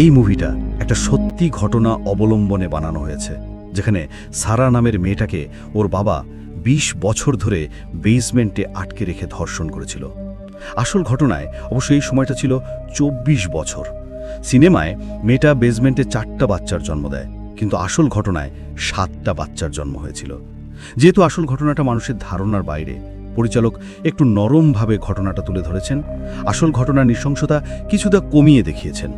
এই মুভিটা একটা সত্যি ঘটনা অবলম্বনে বানানো হয়েছে, যেখানে সারা নামের মেয়েটাকে ওর বাবা ২০ বছর ধরে বেসমেন্টে আটকে রেখে ধর্ষণ করেছিল। আসল ঘটনায় অবশ্য এই সময়টা ছিল ২৪ বছর। সিনেমায় মেয়েটা বেসমেন্টে চারটা বাচ্চার জন্ম দেয়, কিন্তু আসল ঘটনায় সাতটা বাচ্চার জন্ম হয়েছিল। যেহেতু আসল ঘটনাটা মানুষের ধারণার বাইরে, পরিচালক একটু নরমভাবে ঘটনাটা তুলে ধরেছেন। আসল ঘটনার নৃশংসতা কিছুটা কমিয়ে দেখিয়েছেন।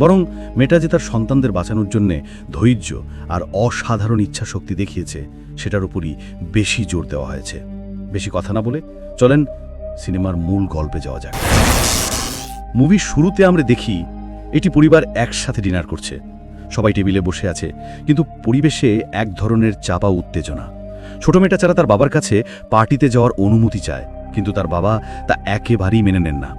বরং মেয়েটা যে তার সন্তানদের বাঁচানোর জন্যে ধৈর্য আর অসাধারণ ইচ্ছা শক্তি দেখিয়েছে, সেটার উপরই বেশি জোর দেওয়া হয়েছে। বেশি কথা না বলে চলেন সিনেমার মূল গল্পে যাওয়া যাক। মুভির শুরুতে আমরা দেখি, এটি পরিবার একসাথে ডিনার করছে। সবাই টেবিলে বসে আছে, কিন্তু পরিবেশে এক ধরনের চাপা উত্তেজনা। ছোট মেয়েটা ছাড়া তার বাবার কাছে পার্টিতে যাওয়ার অনুমতি চায়, কিন্তু তার বাবা তা একেবারেই মেনে নেন না।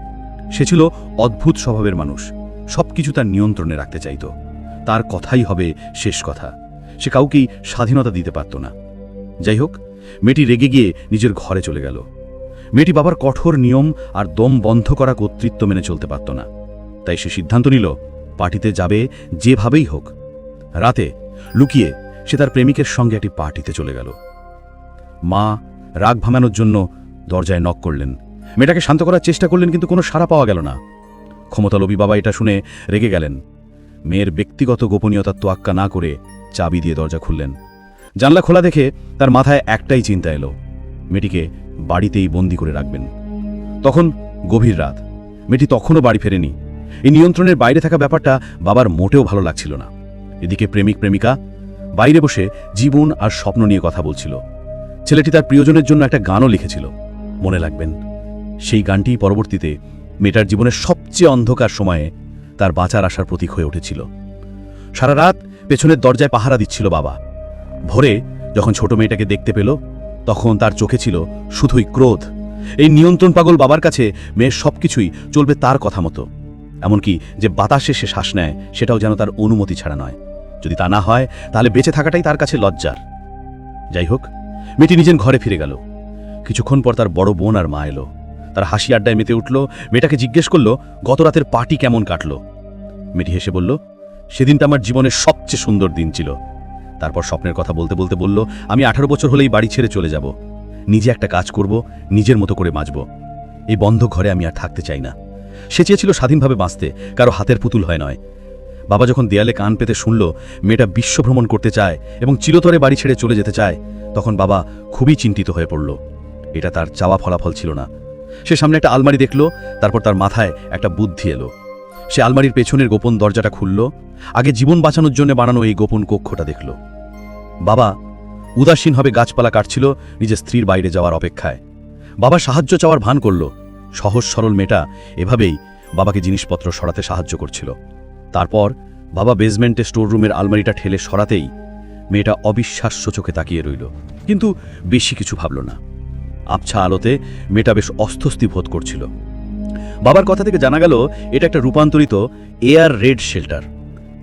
সে ছিল অদ্ভুত স্বভাবের মানুষ। সবকিছু তার নিয়ন্ত্রণে রাখতে চাইত। তার কথাই হবে শেষ কথা। সে কাউকেই স্বাধীনতা দিতে পারত না। যাই হোক, মেয়েটি রেগে গিয়ে নিজের ঘরে চলে গেল। মেয়েটি বাবার কঠোর নিয়ম আর দম বন্ধ করা কর্তৃত্ব মেনে চলতে পারত না। তাই সে সিদ্ধান্ত নিল, পার্টিতে যাবে যেভাবেই হোক। রাতে লুকিয়ে সে তার প্রেমিকের সঙ্গে একটি পার্টিতে চলে গেল। মা রাগ ভাঙানোর জন্য দরজায় নক করলেন। মেয়েটাকে শান্ত করার চেষ্টা করলেন কিন্তু কোনো সাড়া পাওয়া গেল না। ক্ষমতালোভী বাবা এটা শুনে রেগে গেলেন। মেয়ের ব্যক্তিগত গোপনীয়তার তোয়াক্কা না করে চাবি দিয়ে দরজা খুললেন। জানলা খোলা দেখে তার মাথায় একটাই চিন্তা এলো। মেয়েটিকে বাড়িতেই বন্দি করে রাখবেন। তখন গভীর রাত। মেয়েটি তখনও বাড়ি ফেরেনি। এই নিয়ন্ত্রণের বাইরে থাকা ব্যাপারটা বাবার মোটেও ভালো লাগছিল না। এদিকে প্রেমিক প্রেমিকা বাইরে বসে জীবন আর স্বপ্ন নিয়ে কথা বলছিল। ছেলেটি তার প্রিয়জনের জন্য একটা গানও লিখেছিল। মনে লাগবেন সেই গানটি পরবর্তীতে মেয়েটার জীবনের সবচেয়ে অন্ধকার সময়ে তার বাঁচার আশার প্রতীক হয়ে উঠেছিল। সারা রাত পেছনের দরজায় পাহারা দিচ্ছিল বাবা। ভোরে যখন ছোট মেয়েটাকে দেখতে পেল, তখন তার চোখে ছিল শুধুই ক্রোধ। এই নিয়ন্ত্রণ পাগল বাবার কাছে মেয়ের সবকিছুই চলবে তার কথা মতো। এমনকি যে বাতাসে সে শ্বাস নেয়, সেটাও যেন তার অনুমতি ছাড়া নয়। যদি তা না হয়, তাহলে বেঁচে থাকাটাই তার কাছে লজ্জার। যাই হোক, মেয়েটি নিজের ঘরে ফিরে গেল। কিছুক্ষণ পর তার বড় বোন আর মা এলো। তার হাসি আড্ডায় মেতে উঠল, মেয়েটাকে জিজ্ঞেস করল, গত রাতের পার্টি কেমন কাটল? মেয়েটি হেসে বলল, সেদিনটা আমার জীবনের সবচেয়ে সুন্দর দিন ছিল। তারপর স্বপ্নের কথা বলতে বলতে বলল, আমি আঠারো বছর হলেই বাড়ি ছেড়ে চলে যাব। নিজে একটা কাজ করব, নিজের মতো করে বাঁচব এই বন্ধ ঘরে আমি আর থাকতে চাই না। সে চেয়েছিল স্বাধীনভাবে বাঁচতে, কারও হাতের পুতুল হয় নয়। বাবা যখন দেয়ালে কান পেতে শুনল, মেয়েটা বিশ্বভ্রমণ করতে চায় এবং চিরতরে বাড়ি ছেড়ে চলে যেতে চায়, তখন বাবা খুবই চিন্তিত হয়ে পড়ল। এটা তার চাওয়া ফলাফল ছিল না। সে সামনে একটা আলমারি দেখল, তারপর তার মাথায় একটা বুদ্ধি এলো। সে আলমারির পেছনের গোপন দরজাটা খুলল, আগে জীবন বাঁচানোর জন্য বানানো এই গোপন কক্ষটা দেখল। বাবা উদাসীনভাবে গাছপালা কাটছিল নিজের স্ত্রীর বাইরে যাওয়ার অপেক্ষায়। বাবা সাহায্য চাওয়ার ভান করল। সহজ সরল মেয়েটা এভাবেই বাবাকে জিনিসপত্র সরাতে সাহায্য করছিল। তারপর বাবা বেসমেন্টে স্টোররুমের আলমারিটা ঠেলে সরাতেই মেয়েটা অবিশ্বাস্য চোখে তাকিয়ে রইল। কিন্তু বেশি কিছু ভাবল না। আবছা আলোতে মেয়েটা বেশ অস্বস্তি বোধ করছিল। বাবার কথা থেকে জানা গেল, এটা একটা রূপান্তরিত এয়ার রেড শেল্টার।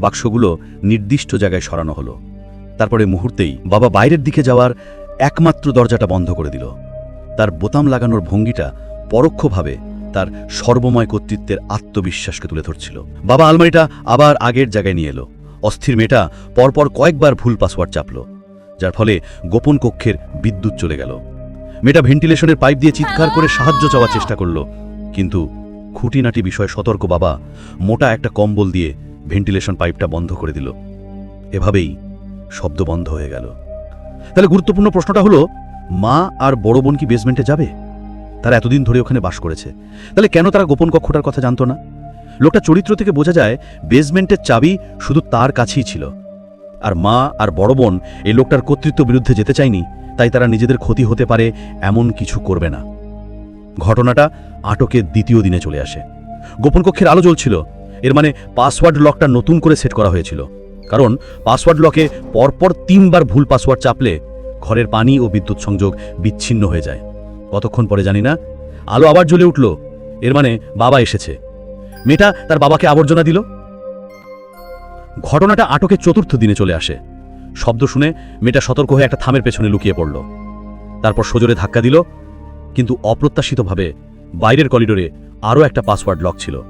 বাক্সগুলো নির্দিষ্ট জায়গায় সরানো হলো। তারপরে মুহূর্তেই বাবা বাইরের দিকে যাওয়ার একমাত্র দরজাটা বন্ধ করে দিল। তার বোতাম লাগানোর ভঙ্গিটা পরোক্ষভাবে তার সর্বময় কর্তৃত্বের আত্মবিশ্বাসকে তুলে ধরছিল। বাবা আলমারিটা আবার আগের জায়গায় নিয়ে এলো। অস্থির মেয়েটা পরপর কয়েকবার ভুল পাসওয়ার্ড চাপল, যার ফলে গোপন কক্ষের বিদ্যুৎ চলে গেল। মেয়েটা ভেন্টিলেশনের পাইপ দিয়ে চিৎকার করে সাহায্য চাওয়ার চেষ্টা করল। কিন্তু খুঁটিনাটি বিষয়ে সতর্ক বাবা মোটা একটা কম্বল দিয়ে ভেন্টিলেশন পাইপটা বন্ধ করে দিল। এভাবেই শব্দ বন্ধ হয়ে গেল। তাহলে গুরুত্বপূর্ণ প্রশ্নটা হলো, মা আর বড় বোন কি বেসমেন্টে যাবে? তারা এতদিন ধরে ওখানে বাস করেছে। তাহলে কেন তারা গোপন কক্ষটার কথা জানতো না? লোকটা চরিত্র থেকে বোঝা যায়, বেসমেন্টের চাবি শুধু তার কাছেই ছিল। আর মা আর বড় বোন এই লোকটার কর্তৃত্ব বিরুদ্ধে যেতে চায়নি, তাই তারা নিজেদের ক্ষতি হতে পারে এমন কিছু করবে না। ঘটনাটা আটকের দ্বিতীয় দিনে চলে আসে। গোপন কক্ষের আলো জ্বলছিল। এর মানে পাসওয়ার্ড লকটা নতুন করে সেট করা হয়েছিল। কারণ পাসওয়ার্ড লকে পরপর তিনবার ভুল পাসওয়ার্ড চাপলে ঘরের পানি ও বিদ্যুৎ সংযোগ বিচ্ছিন্ন হয়ে যায়। কতক্ষণ পরে জানি না। আলো আবার জ্বলে উঠল। এর মানে বাবা এসেছে। মেয়েটা তার বাবাকে আবর্জনা দিল। ঘটনাটা আটকের চতুর্থ দিনে চলে আসে। শব্দ শুনে মেয়েটা সতর্ক হয়ে একটা থামের পেছনে লুকিয়ে পড়ল। তারপর সজোরে ধাক্কা দিল, কিন্তু অপ্রত্যাশিতভাবে বাইরের করিডোরে আরও একটা পাসওয়ার্ড লক ছিল।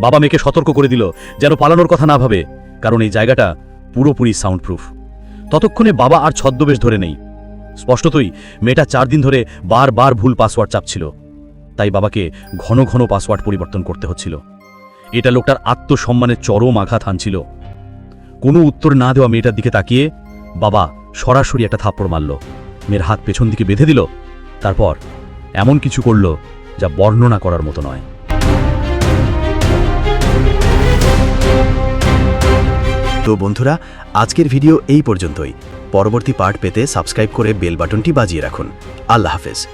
বাবা মেয়েকে সতর্ক করে দিল যেন পালানোর কথা না ভাবে, কারণ এই জায়গাটা পুরোপুরি সাউন্ড প্রুফ ততক্ষণে বাবা আর ছদ্মবেশ ধরে নেই। স্পষ্টতই মেয়েটা চার দিন ধরে বারবার ভুল পাসওয়ার্ড চাপছিল। তাই বাবাকে ঘন ঘন পাসওয়ার্ড পরিবর্তন করতে হচ্ছিল। এটা লোকটার আত্মসম্মানের চরম আঘাত হানছিল কোনো উত্তর না দেওয়া মেয়েটার দিকে তাকিয়ে বাবা সরাসরি একটা থাপ্পড় মারল। মেয়ের হাত পেছন দিকে বেঁধে দিল। তারপর এমন কিছু করল যা বর্ণনা করার মতো নয়। তো বন্ধুরা, আজকের ভিডিও এই পর্যন্তই। পরবর্তী পার্ট পেতে সাবস্ক্রাইব করে বেল বাটনটি বাজিয়ে রাখুন। আল্লাহ হাফেজ।